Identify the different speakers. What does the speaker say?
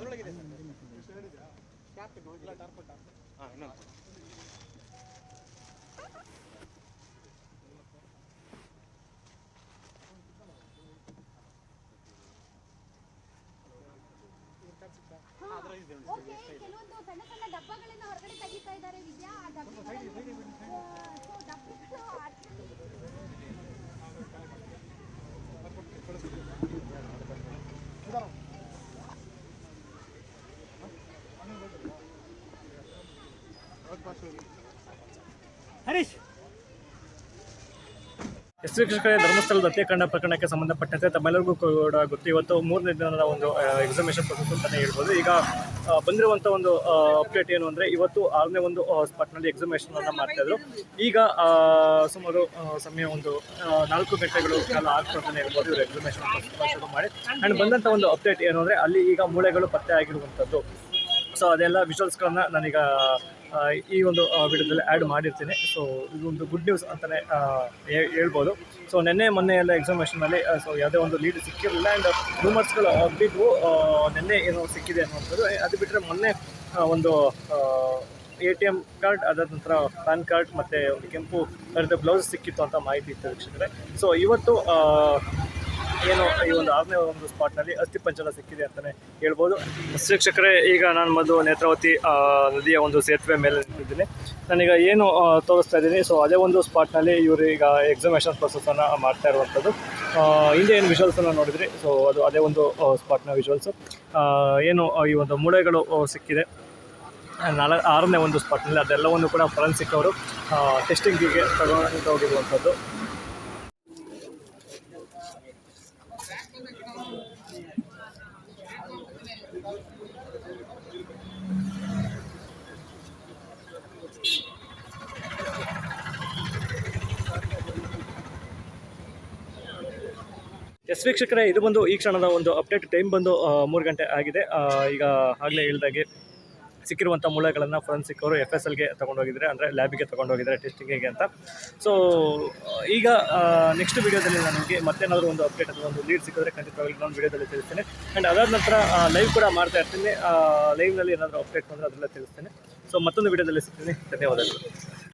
Speaker 1: ಅದ್ರೊಳಗಿದೆ ಹಾಂ ಇನ್ನೊಂದು
Speaker 2: ಕೆಲವೊಂದು ಸಣ್ಣ ಸಣ್ಣ ಡಬ್ಬಗಳನ್ನ ಹೊರಗಡೆ ತೆಗಿತಾ ಇದ್ದಾರೆ ವಿದ್ಯಾ.
Speaker 1: ಹರೀಶ್.
Speaker 3: ಎಸ್ ವೀಕ್ಷಕರೇ ಧರ್ಮಸ್ಥಳದ ಹತ್ಯಾಕಾಂಡ ಪ್ರಕರಣಕ್ಕೆ ಸಂಬಂಧಪಟ್ಟಂತೆ ತಮ್ಮೆಲ್ಲರಿಗೂ ಕೂಡ ಗೊತ್ತು. ಇವತ್ತು ಮೂರನೇ ದಿನದ ಒಂದು ಎಕ್ಸಾಮಿನೇಷನ್ ಪ್ರೊಸೆಸ್ ಅಂತಲೇ ಹೇಳ್ಬೋದು. ಈಗ ಬಂದಿರುವಂಥ ಒಂದು ಅಪ್ಡೇಟ್ ಏನು ಅಂದರೆ ಇವತ್ತು ಆರನೇ ಒಂದು ಸ್ಪಾಟ್ನಲ್ಲಿ ಎಕ್ಸಾಮಿನೇಷನ್ ಅನ್ನು ಮಾಡ್ತಾಯಿದ್ರು ಈಗ ಸುಮಾರು ಸಮಯ ಒಂದು ನಾಲ್ಕು ಗಂಟೆಗಳು ಕಾಲ ಆಗ್ತದೆ ಇರ್ಬೋದು ಇವರು ಎಕ್ಸಾಮಿನೇಷನ್ ಶುರು ಮಾಡಿ. ಆ್ಯಂಡ್ ಬಂದಂಥ ಒಂದು ಅಪ್ಡೇಟ್ ಏನು ಅಂದರೆ ಅಲ್ಲಿ ಈಗ ಮೂಳೆಗಳು ಪತ್ತೆ ಆಗಿರುವಂಥದ್ದು ಸೊ ಅದೆಲ್ಲ ವಿಜುವಲ್ಸ್ಗಳನ್ನ ನಾನೀಗ ಈ ಒಂದು ವಿಡಿಯೋದಲ್ಲಿ ಆ್ಯಡ್ ಮಾಡಿರ್ತೀನಿ. ಸೊ ಇದೊಂದು ಗುಡ್ ನ್ಯೂಸ್ ಅಂತಲೇ ಹೇಳ್ಬೋದು. ಸೊ ನಿನ್ನೆ, ಮೊನ್ನೆ ಎಲ್ಲ ಎಕ್ಸಾಮಿನೇಷನಲ್ಲಿ ಸೊ ಯಾವುದೇ ಒಂದು ಲೀಡ್ ಸಿಕ್ಕಿರಲಿಲ್ಲ ಆ್ಯಂಡ್ ರೂಮರ್ಸ್ಗಳು ಬಿದ್ದು ನಿನ್ನೆ ಏನೋ ಸಿಕ್ಕಿದೆ ಅನ್ನುವಂಥದ್ದು. ಅದು ಬಿಟ್ಟರೆ ಮೊನ್ನೆ ಒಂದು ಎ ಟಿ ಎಂ ಕಾರ್ಡ್ ಅದಾದ ನಂತರ ಪ್ಯಾನ್ ಕಾರ್ಡ್ ಮತ್ತು ಒಂದು ಕೆಂಪು ಕರೆದ ಬ್ಲೌಸ್ ಸಿಕ್ಕಿತ್ತು ಅಂತ ಮಾಹಿತಿ ಇತ್ತು ವೀಕ್ಷಕರೇ. ಸೊ ಇವತ್ತು ಏನು ಈ ಒಂದು ಆರನೇ ಒಂದು ಸ್ಪಾಟ್ನಲ್ಲಿ ಅಸ್ಥಿ ಪಂಚಲ ಸಿಕ್ಕಿದೆ ಅಂತಲೇ ಹೇಳ್ಬೋದು. ಶಿಕ್ಷಕರೇ ಈಗ ನಾನು ಮೊದಲು ನೇತ್ರಾವತಿ ನದಿಯ ಒಂದು ಸೇತುವೆ ಮೇಲೆ ನಿಂತಿದ್ದೀನಿ. ನಾನೀಗ ಏನು ತೋರಿಸ್ತಾ ಇದ್ದೀನಿ. ಸೊ ಅದೇ ಒಂದು ಸ್ಪಾಟ್ನಲ್ಲಿ ಇವರು ಈಗ ಎಕ್ಸಾಮಿನೇಷನ್ ಪ್ರೊಸೆಸನ್ನು ಮಾಡ್ತಾ ಇರುವಂಥದ್ದು. ಹಿಂದೆ ಏನು ವಿಜುವಲ್ಸನ್ನು ನೋಡಿದ್ರಿ? ಸೊ ಅದು ಅದೇ ಒಂದು ಸ್ಪಾಟ್ನ ವಿಜುವಲ್ಸು ಏನು ಈ ಒಂದು ಮೂಳೆಗಳು ಸಿಕ್ಕಿದೆ. ನಾಲ್, ಆರನೇ ಒಂದು ಸ್ಪಾಟ್ನಲ್ಲಿ ಅದೆಲ್ಲವನ್ನು ಕೂಡ ಫರೆನ್ಸಿಕ್ ಅವರು ಟೆಸ್ಟಿಂಗಿಗೆ ತಗೊಂಡು ಹೋಗಿರುವಂಥದ್ದು. ಎಸ್ ವೀಕ್ಷಕರೇ, ಇದು ಬಂದು ಈ ಕ್ಷಣದ ಒಂದು ಅಪ್ಡೇಟ್ ಟೈಮ್ ಬಂದು ಮೂರು ಗಂಟೆ ಆಗಿದೆ. ಈಗ ಆಗಲೇ ಹೇಳ್ದಾಗೆ ಸಿಕ್ಕಿರುವಂಥ ಮೂಳೆಗಳನ್ನು ಫೊರೆನ್ಸಿಕ್ ಅವರು ಎಫ್ ಎಸ್ ಎಲ್ಗೆ ತೊಗೊಂಡೋಗಿದ್ದಾರೆ ಅಂದರೆ ಲ್ಯಾಬಿಗೆ ತೊಗೊಂಡೋಗಿದ್ದಾರೆ ಟೆಸ್ಟಿಂಗಿಗೆ ಅಂತ. ಸೊ ಈಗ ನೆಕ್ಸ್ಟ್ ವೀಡಿಯೋದಲ್ಲಿ ನಾನು ನಿಮಗೆ ಮತ್ತೇನಾದರೂ ಒಂದು ಅಪ್ಡೇಟ್ ಅಥವಾ ಒಂದು ಲೀಡ್ ಸಿಕ್ಕಿದ್ರೆ ಖಂಡಿತವಾಗಿ ನಾನು ವೀಡಿಯೋದಲ್ಲಿ ತಿಳಿಸ್ತೇನೆ. ಆ್ಯಂಡ್ ಅದಾದ ನಂತರ ಲೈವ್ ಕೂಡ ಮಾಡ್ತಾ ಇರ್ತೀನಿ. ಲೈವ್ನಲ್ಲಿ ಏನಾದರೂ ಅಪ್ಡೇಟ್ ಬಂದರೆ ಅದೆಲ್ಲ ತಿಳಿಸ್ತೇನೆ. ಸೊ ಮತ್ತೊಂದು ವೀಡಿಯೋದಲ್ಲಿ ಸಿಗ್ತೀನಿ. ಧನ್ಯವಾದಗಳು.